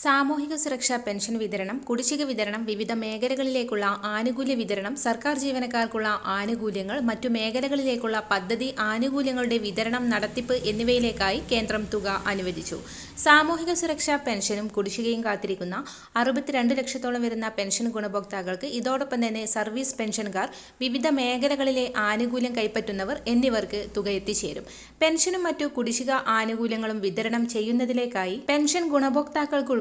സാമൂഹിക സുരക്ഷാ പെൻഷൻ വിതരണം കുടിശ്ശിക വിതരണം വിവിധ മേഖലകളിലേക്കുള്ള ആനുകൂല്യ വിതരണം സർക്കാർ ജീവനക്കാർക്കുള്ള ആനുകൂല്യങ്ങൾ മറ്റു മേഖലകളിലേക്കുള്ള പദ്ധതി ആനുകൂല്യങ്ങളുടെ വിതരണം നടത്തിപ്പ് എന്നിവയിലേക്കായി കേന്ദ്രം തുക അനുവദിച്ചു. സാമൂഹിക സുരക്ഷാ പെൻഷനും കുടിശ്ശികയും കാത്തിരിക്കുന്ന അറുപത്തിരണ്ട് ലക്ഷത്തോളം വരുന്ന പെൻഷൻ ഗുണഭോക്താക്കൾക്ക് ഇതോടൊപ്പം തന്നെ സർവീസ് പെൻഷൻകാർ വിവിധ മേഖലകളിലെ ആനുകൂല്യം കൈപ്പറ്റുന്നവർ എന്നിവർക്ക് തുക എത്തിച്ചേരും. പെൻഷനും മറ്റു കുടിശ്ശിക ആനുകൂല്യങ്ങളും വിതരണം ചെയ്യുന്നതിലേക്കായി പെൻഷൻ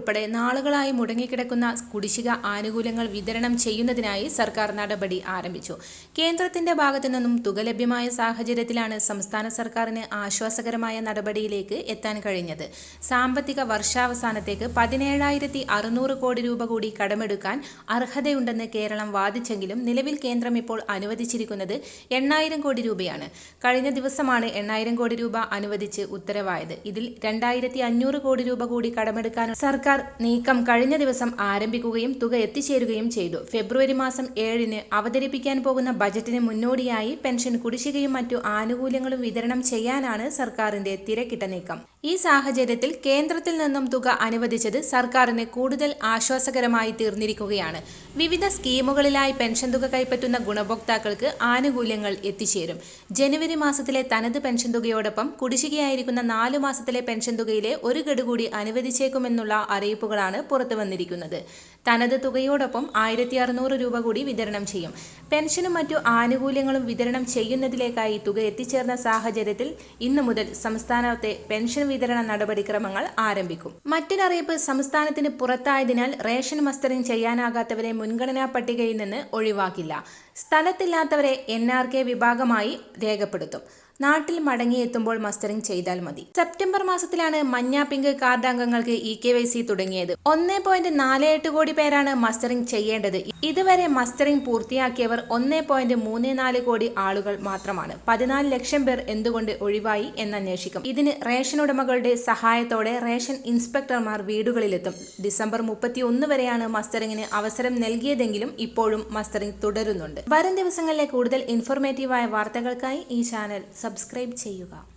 ഗുണഭോക്താക്കൾക്കുൾപ്പെടെ നാളുകളായി മുടങ്ങിക്കിടക്കുന്ന കുടിശ്ശിക ആനുകൂല്യങ്ങൾ വിതരണം ചെയ്യുന്നതിനായി സർക്കാർ നടപടി ആരംഭിച്ചു. കേന്ദ്രത്തിന്റെ ഭാഗത്തു നിന്നും തുക ലഭ്യമായ സാഹചര്യത്തിലാണ് സംസ്ഥാന സർക്കാരിന് ആശ്വാസകരമായ നടപടിയിലേക്ക് എത്താൻ കഴിഞ്ഞത്. സാമ്പത്തിക വർഷാവസാനത്തേക്ക് പതിനേഴായിരത്തി അറുന്നൂറ് കോടി രൂപ കൂടി കടമെടുക്കാൻ അർഹതയുണ്ടെന്ന് കേരളം വാദിച്ചെങ്കിലും നിലവിൽ കേന്ദ്രം ഇപ്പോൾ അനുവദിച്ചിരിക്കുന്നത് എണ്ണായിരം കോടി രൂപയാണ്. കഴിഞ്ഞ ദിവസമാണ് എണ്ണായിരം കോടി രൂപ അനുവദിച്ച് ഉത്തരവായത്. ഇതിൽ രണ്ടായിരത്തി കോടി രൂപ കൂടി കടമെടുക്കാൻ സർക്കാർ നീക്കം കഴിഞ്ഞ ദിവസം ആരംഭിക്കുകയും തുക എത്തിച്ചേരുകയും ചെയ്തു. ഫെബ്രുവരി മാസം ഏഴിന് അവതരിപ്പിക്കാൻ പോകുന്ന ബജറ്റിന് മുന്നോടിയായി പെൻഷൻ കുടിശ്ശികയും മറ്റു ആനുകൂല്യങ്ങളും വിതരണം ചെയ്യാനാണ് സർക്കാരിന്റെ തിരക്കിട്ട നീക്കം. ഈ സാഹചര്യത്തിൽ കേന്ദ്രത്തിൽ നിന്നും തുക അനുവദിച്ചത് സർക്കാരിന് കൂടുതൽ ആശ്വാസകരമായി തീർന്നിരിക്കുകയാണ്. വിവിധ സ്കീമുകളിലായി പെൻഷൻ തുക കൈപ്പറ്റുന്ന ഗുണഭോക്താക്കൾക്ക് ആനുകൂല്യങ്ങൾ എത്തിച്ചേരും. ജനുവരി മാസത്തിലെ തനത് പെൻഷൻ തുകയോടൊപ്പം കുടിശ്ശികയായിരിക്കുന്ന നാലു മാസത്തിലെ പെൻഷൻ തുകയിലെ ഒരു ഗഡു കൂടി അനുവദിച്ചേക്കുമെന്നുള്ള അറിയിപ്പുകളാണ് പുറത്തു വന്നിരിക്കുന്നത്. തനത് തുകയോടൊപ്പം ആയിരത്തി അറുന്നൂറ് രൂപ കൂടി വിതരണം ചെയ്യും. പെൻഷനും മറ്റു ആനുകൂല്യങ്ങളും വിതരണം ചെയ്യുന്നതിലേക്കായി തുക എത്തിച്ചേർന്ന സാഹചര്യത്തിൽ ഇന്നു മുതൽ സംസ്ഥാനത്തെ പെൻഷൻ വിതരണ നടപടിക്രമങ്ങൾ ആരംഭിക്കും. മറ്റൊരറിയിപ്പ് സംസ്ഥാനത്തിന് പുറത്തായതിനാൽ റേഷൻ മസ്റ്ററിംഗ് ചെയ്യാനാകാത്തവരെ മുൻഗണനാ പട്ടികയിൽ നിന്ന് ഒഴിവാക്കില്ല. സ്ഥലത്തില്ലാത്തവരെ എൻ ആർ കെ വിഭാഗമായി രേഖപ്പെടുത്തും. നാട്ടിൽ മടങ്ങിയെത്തുമ്പോൾ മസ്റ്ററിംഗ് ചെയ്താൽ മതി. സെപ്റ്റംബർ മാസത്തിലാണ് മഞ്ഞ പിങ്ക് കാർഡ് അംഗങ്ങൾക്ക് ഇ കെ വൈ സി തുടങ്ങിയത്. ഒന്നേ പോയിന്റ് നാല് എട്ട് കോടി പേരാണ് മസ്റ്ററിംഗ് ചെയ്യേണ്ടത്. ഇതുവരെ മസ്റ്ററിംഗ് പൂർത്തിയാക്കിയവർ ഒന്നേ പോയിന്റ് മൂന്ന് നാല് കോടി ആളുകൾ മാത്രമാണ്. പതിനാല് ലക്ഷം പേർ എന്തുകൊണ്ട് ഒഴിവായി എന്നന്വേഷിക്കും. ഇതിന് റേഷൻ ഉടമകളുടെ സഹായത്തോടെ റേഷൻ ഇൻസ്പെക്ടർമാർ വീടുകളിലെത്തും. ഡിസംബർ മുപ്പത്തി ഒന്ന് വരെയാണ് മസ്റ്ററിംഗിന് അവസരം നൽകിയതെങ്കിലും ഇപ്പോഴും മസ്റ്ററിംഗ് തുടരുന്നുണ്ട്. വരും ദിവസങ്ങളിലെ കൂടുതൽ ഇൻഫോർമേറ്റീവായ വാർത്തകൾക്കായി ഈ ചാനൽ സബ്സ്ക്രൈബ് ചെയ്യുക.